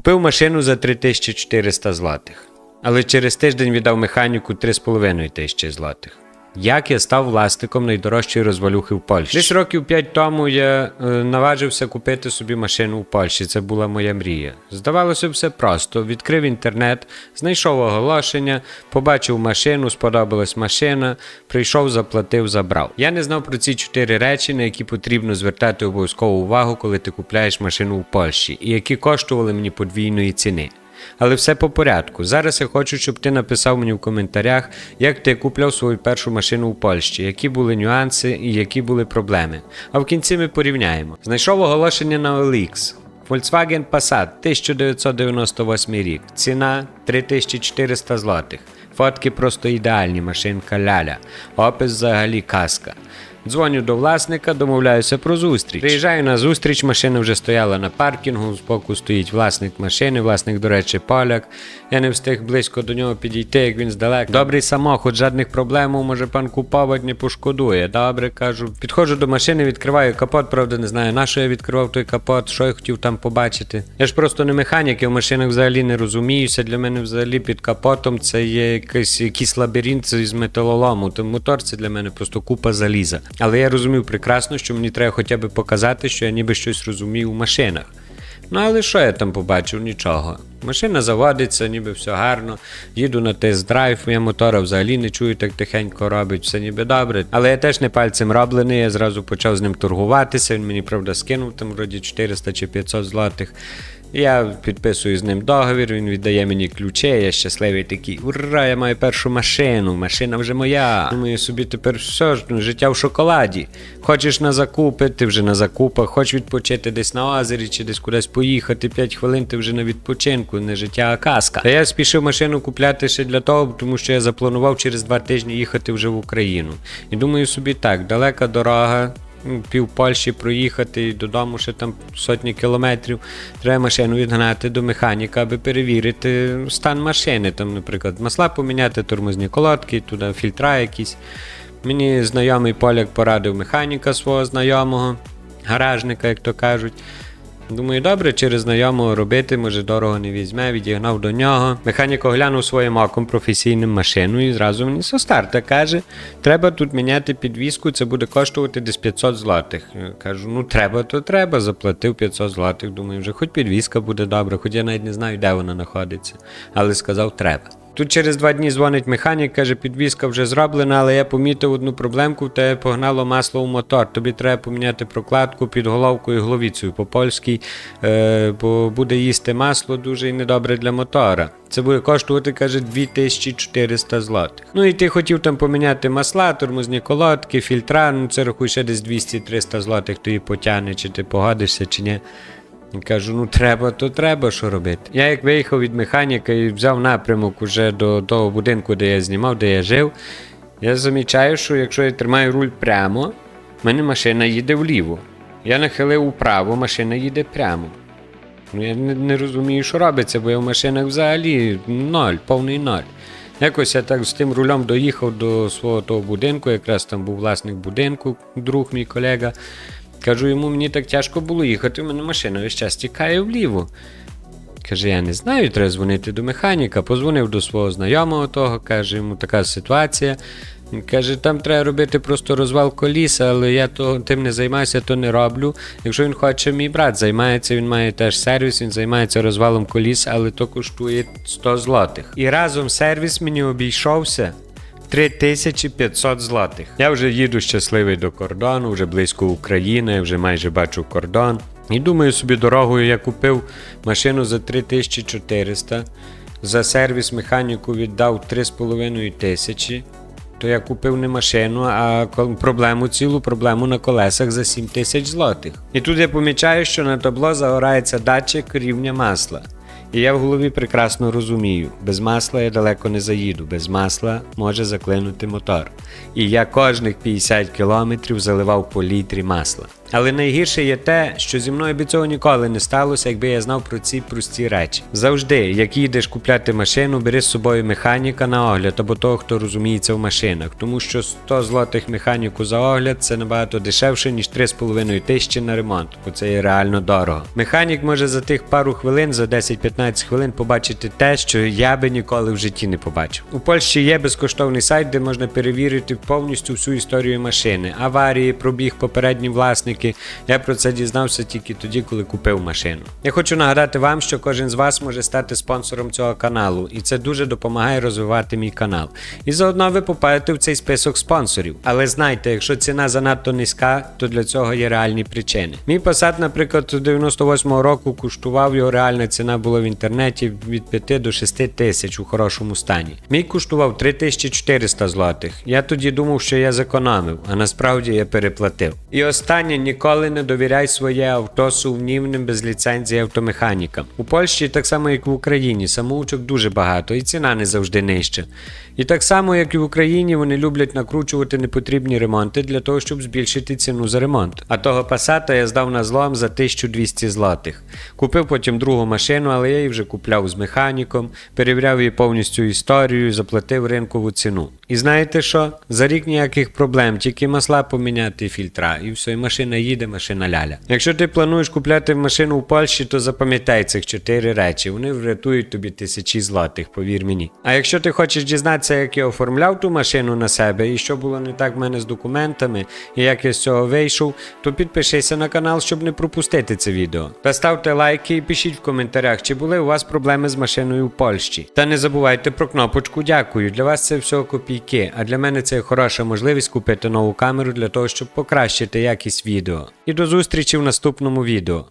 Купив машину за 3400 злотих, але через тиждень віддав механіку 3,5 тисячі злотих. Як я став власником найдорожчої розвалюхи в Польщі? Десь років 5 тому я е, наважився купити собі машину в Польщі. Це була моя мрія. Здавалося, все просто. Відкрив інтернет, знайшов оголошення, побачив машину, сподобалась машина, прийшов, заплатив, забрав. Я не знав про ці чотири речі, на які потрібно звертати обов'язкову увагу, коли ти купляєш машину в Польщі, і які коштували мені подвійної ціни. Але все по порядку. Зараз я хочу, щоб ти написав мені в коментарях, як ти купляв свою першу машину в Польщі, які були нюанси і які були проблеми. А в кінці ми порівняємо. Знайшов оголошення на OLX. Volkswagen Passat 1998 рік. Ціна 3400 злотих. Фотки просто ідеальні, машинка ляля. Опис взагалі казка. Дзвоню до власника, домовляюся про зустріч. Приїжджаю на зустріч, машина вже стояла на паркінгу, збоку стоїть власник машини, власник, до речі, поляк. Я не встиг близько до нього підійти, як він здалека. Добрий самохід, жодних проблем, може пан куповать не пошкодує. Добре, кажу. Підходжу до машини, відкриваю капот, правда, не знаю, на що я відкривав той капот, що я хотів там побачити. Я ж просто не механік, я в машинах взагалі не розуміюся. Для мене взагалі під капотом це є якийсь, якийсь лабіринт із металолому. Тому мотор це для мене просто купа заліза. Але я розумів прекрасно, що мені треба хоча б показати, що я ніби щось розумію в машинах. Ну, але що я там побачив? Нічого. Машина заводиться, ніби все гарно. Їду на тест-драйв, я мотора взагалі не чую, так тихенько робить, все ніби добре. Але я теж не пальцем роблений, я зразу почав з ним торгуватися. Він мені, правда, скинув там вроді 400 чи 500 злотих. Я підписую з ним договір, він віддає мені ключі, я щасливий такий. Ура, я маю першу машину, машина вже моя. Думаю собі тепер все ж ну, життя в шоколаді. Хочеш на закупи, ти вже на закупах, хочеш відпочити десь на озері чи десь кудись поїхати, 5 хвилин ти вже на відпочинку, не життя, а казка. Та я спішив машину купляти ще для того, тому що я запланував через два тижні їхати вже в Україну. І думаю собі так, далека дорога пів Польщі проїхати додому ще там сотні кілометрів. Треба машину відгнати до механіка, аби перевірити стан машини. Там, наприклад, масла поміняти, тормозні колодки, туди фільтра якісь. Мені знайомий поляк порадив механіка свого знайомого, гаражника, як то кажуть. Думаю, добре, через знайомого робити, може дорого не візьме, відігнав до нього. Механік оглянув своїм оком професійним машину і зразу мені со старта каже: треба тут міняти підвіску, це буде коштувати десь 500 злотих. Я кажу, ну треба, то треба. Заплатив 500 злотих. Думаю, вже хоч підвіска буде добре, хоч я навіть не знаю, де вона знаходиться. Але сказав, треба. Тут через два дні дзвонить механік, каже, підвізка вже зроблена, але я помітив одну проблемку, тебе погнало масло в мотор. Тобі треба поміняти прокладку під головкою і гловіцею по-польськи, е, бо буде їсти масло дуже і недобре для мотора. Це буде коштувати, каже, 2400 злотих. Ну і ти хотів там поміняти масла, тормозні колодки, фільтра, ну це рахуй ще десь 200-300 злотих тобі потягне, чи ти погодишся, чи ні. Кажу, ну треба, то треба що робити. Я як виїхав від механіка і взяв напрямок уже до того будинку, де я знімав, де я жив, я замічаю, що якщо я тримаю руль прямо, в мене машина їде вліво. Я нахилив вправо, машина їде прямо. Ну я не, не розумію, що робиться, бо я в машинах взагалі ноль, повний ноль. Якось я так з тим рулем доїхав до свого того будинку, якраз там був власник будинку, друг мій колега. Кажу йому, мені так тяжко було їхати, у мене машина весь час тікає вліво. Каже, я не знаю, треба дзвонити до механіка. Позвонив до свого знайомого того, каже, йому така ситуація. Він Каже, там треба робити просто розвал коліса, але я то, тим не займаюся, то не роблю. Якщо він хоче, мій брат займається, він має теж сервіс, він займається розвалом коліс, але то коштує 100 злотих. І разом сервіс мені обійшовся 3500 злотих. Я вже їду щасливий до кордону, вже близько України, вже майже бачу кордон. І думаю собі, дорогою я купив машину за 3400, за сервіс механіку віддав 3,5 тисячі. То я купив не машину, а проблему цілу проблему на колесах за 7 тисяч злотих. І тут я помічаю, що на табло загорається датчик рівня масла. І я в голові прекрасно розумію, без масла я далеко не заїду, без масла може заклинути мотор. І я кожних 50 кілометрів заливав по літрі масла. Але найгірше є те, що зі мною би цього ніколи не сталося, якби я знав про ці прості речі. Завжди, як їдеш купляти машину, бери з собою механіка на огляд або того, хто розуміється в машинах, тому що 100 злотих механіку за огляд це набагато дешевше, ніж 3,5 тисячі на ремонт, бо це є реально дорого. Механік може за тих пару хвилин, за 10-15 хвилин побачити те, що я би ніколи в житті не побачив. У Польщі є безкоштовний сайт, де можна перевірити повністю всю історію машини, аварії, пробіг, попередні власники. Я про це дізнався тільки тоді, коли купив машину. Я хочу нагадати вам, що кожен з вас може стати спонсором цього каналу, і це дуже допомагає розвивати мій канал. І заодно ви попадете в цей список спонсорів. Але знайте, якщо ціна занадто низька, то для цього є реальні причини. Мій Passat, наприклад, 98-го року коштував його реальна ціна була в інтернеті від 5 до 6 тисяч у хорошому стані. Мій коштував 3400 злотих. Я тоді думав, що я зекономив, а насправді я переплатив. І останнє ніколи не довіряй своє авто сумнівним без ліцензії автомеханікам. У Польщі, так само як в Україні, самоучок дуже багато, і ціна не завжди нижча. І так само, як і в Україні, вони люблять накручувати непотрібні ремонти для того, щоб збільшити ціну за ремонт. А того пасата я здав на злом за 1200 злотих. Купив потім другу машину, але я її вже купляв з механіком, перевіряв її повністю історію, заплатив ринкову ціну. І знаєте що? За рік ніяких проблем, тільки масла поміняти фільтра, і все, і машина їде, машина ляля. Якщо ти плануєш купляти машину у Польщі, то запам'ятай цих чотири речі. Вони врятують тобі тисячі злотих, повір мені. А якщо ти хочеш дізнатися, як я оформляв ту машину на себе і що було не так в мене з документами, і як я з цього вийшов, то підпишися на канал, щоб не пропустити це відео. Та ставте лайки і пишіть в коментарях, чи були у вас проблеми з машиною у Польщі. Та не забувайте про кнопочку дякую. Для вас це все копійки, а для мене це хороша можливість купити нову камеру для того, щоб покращити якість відео. І до зустрічі в наступному відео.